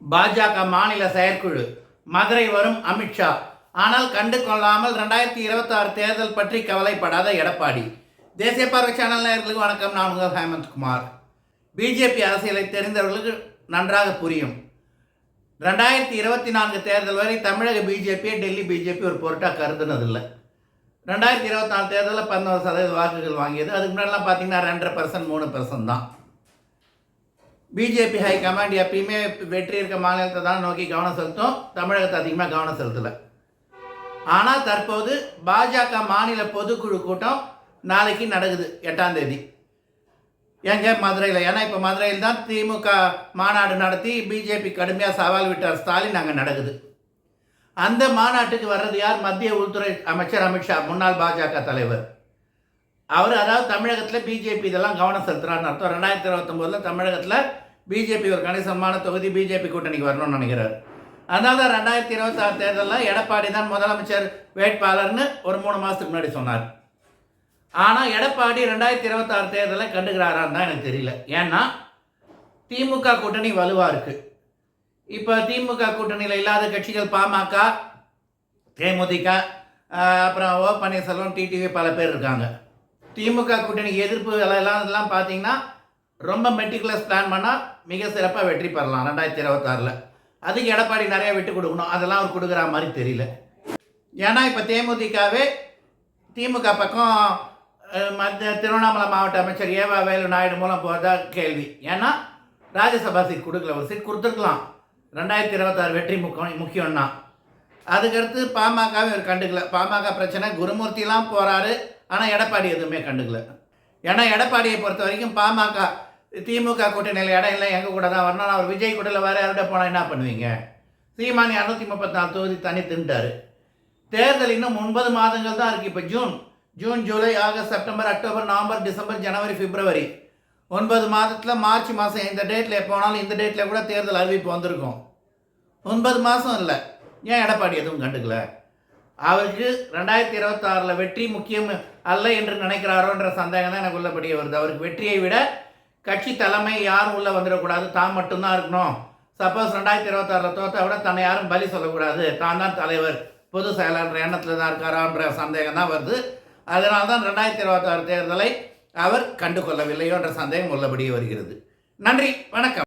பாஜக மாநில செயற்குழு. மதுரை வரும் அமித்ஷா ஆனால் கண்டு கொள்ளாமல் ரெண்டாயிரத்தி இருபத்தாறு தேர்தல் பற்றி கவலைப்படாத எடப்பாடி. தேசிய பார்வை சேனல் நேர்களுக்கு வணக்கம். நான் உங்கள் ஹேமந்த் குமார். பிஜேபி அரசியலை தெரிந்தவர்களுக்கு நன்றாக புரியும். ரெண்டாயிரத்தி இருபத்தி நான்கு தேர்தல் வரை தமிழக பிஜேபியை டெல்லி பிஜேபி ஒரு பொருட்டாக கருதுனதில்லை. ரெண்டாயிரத்தி இருபத்தி நாலு தேர்தலில் பதினோரு சதவீத வாக்குகள் வாங்கியது. அதுக்கு முன்னாடிலாம் பார்த்தீங்கன்னா ரெண்டரை பர்சன்ட் மூணு பர்சன்ட் தான். பிஜேபி ஹை கமாண்ட் எப்பயுமே வெற்றி இருக்க மாநிலத்தை தான் நோக்கி கவனம் செலுத்தும். தமிழகத்தை அதிகமாக கவனம் செலுத்தலை. ஆனால் தற்போது பாஜக மாநில பொதுக்குழு கூட்டம் நாளைக்கு நடக்குது எட்டாம் தேதி. எங்கே மதுரையில்? ஏன்னா இப்போ மதுரையில் தான் திமுக மாநாடு நடத்தி பிஜேபி கடுமையாக சவால் விட்டார் ஸ்டாலின் அங்கே நடக்குது. அந்த மாநாட்டுக்கு வர்றது யார்? மத்திய உள்துறை அமைச்சர் அமித்ஷா முன்னாள் பாஜக தலைவர். அவர் அதாவது தமிழகத்தில் பிஜேபி இதெல்லாம் கவனம் செலுத்துறாருன்னு அர்த்தம். ரெண்டாயிரத்தி இருபத்தொம்போதில் தமிழகத்தில் பிஜேபி ஒரு கணிசமான தொகுதி பிஜேபி கூட்டணிக்கு வரணும்னு நினைக்கிறார். அதனால தான் ரெண்டாயிரத்தி இருபத்தாறு தேர்தலில் எடப்பாடி தான் முதலமைச்சர் வேட்பாளர்னு ஒரு மூணு மாதத்துக்கு முன்னாடி சொன்னார். ஆனால் எடப்பாடி ரெண்டாயிரத்தி இருபத்தாறு தேர்தலை கண்டுக்கிறாரான்னு தான் எனக்கு தெரியல. ஏன்னா திமுக கூட்டணி வலுவாக இருக்குது இப்போ திமுக கூட்டணியில் இல்லாத கட்சிகள் பாமக தேமுதிக அப்புறம் ஓ பன்னீர்செல்வம் டிடிவி பல பேர் இருக்காங்க. திமுக கூட்டணிக்கு எதிர்ப்பு எல்லாம் இதெல்லாம் பார்த்தீங்கன்னா ரொம்ப மெட்டிகுலஸ் பிளான் பண்ணால் மிக சிறப்பாக வெற்றி பெறலாம் ரெண்டாயிரத்தி இருபத்தாறில். அதுக்கு எடப்பாடி நிறையா விட்டு கொடுக்கணும். அதெல்லாம் அவர் கொடுக்குற மாதிரி தெரியல. ஏன்னா இப்போ தேமுதிகவே திமுக பக்கம் மத்திய திருவண்ணாமலை மாவட்ட அமைச்சர் ஏவா வேலு நாயுடு மூலம் போகிறதா கேள்வி. ஏன்னா ராஜ்யசபா சீட் கொடுக்கல. ஒரு சீட் கொடுத்துருக்கலாம். ரெண்டாயிரத்தி இருபத்தாறு வெற்றி முக்கியம் முக்கியம்னா. அதுக்கடுத்து பாமகவே இவர் கண்டுக்கல. பாமக பிரச்சனை குருமூர்த்திலாம் போகிறாரு ஆனால் எடப்பாடி எதுவுமே கண்டுக்கல. ஏன்னா எடப்பாடியை பொறுத்த வரைக்கும் பாமக திமுக கூட்டணியில் இடம் இல்லை எங்கள் கூட தான் வரணும். அவர் விஜய் கூட இல்லை வேறு யார்கிட்ட போனால் என்ன பண்ணுவீங்க? சீமானி இரநூத்தி முப்பத்தி நாலு தொகுதி தனி தின்ட்டார் தேர்தல் இன்னும் ஒன்பது மாதங்கள் தான் இருக்குது இப்போ June June July August September October November December ஜனவரி பிப்ரவரி. ஒன்பது மாதத்தில் மார்ச் மாதம் இந்த டேட்டில் எப்போ வேணாலும் இந்த டேட்டில் கூட தேர்தல் அறிவிப்பு வந்திருக்கும். ஒன்பது மாதம் இல்லை. ஏன் எடப்பாடி எதுவும் கண்டுக்கல? அவருக்கு ரெண்டாயிரத்தி இருபத்தாறில் வெற்றி முக்கியம் அல்ல என்று நினைக்கிறாரோன்ற சந்தேகம் தான் எனக்கு உள்ளபடியே வருது. அவருக்கு வெற்றியை விட கட்சி தலைமை யாரும் உள்ளே வந்துடக்கூடாது. தான் மட்டும்தான் இருக்கணும். சப்போஸ் ரெண்டாயிரத்தி இருபத்தாறில் தோற்ற விட தன்னை யாரும் பலி சொல்லக்கூடாது. தான் தான் தலைவர். பொது செயலாளர் எண்ணத்தில் தான் இருக்காரான்ற சந்தேகம் தான் வருது. அதனால தான் ரெண்டாயிரத்தி இருபத்தாறு தேர்தலை அவர் கண்டுகொள்ளவில்லையோன்ற சந்தேகம் உள்ளபடியே வருகிறது. நன்றி. வணக்கம்.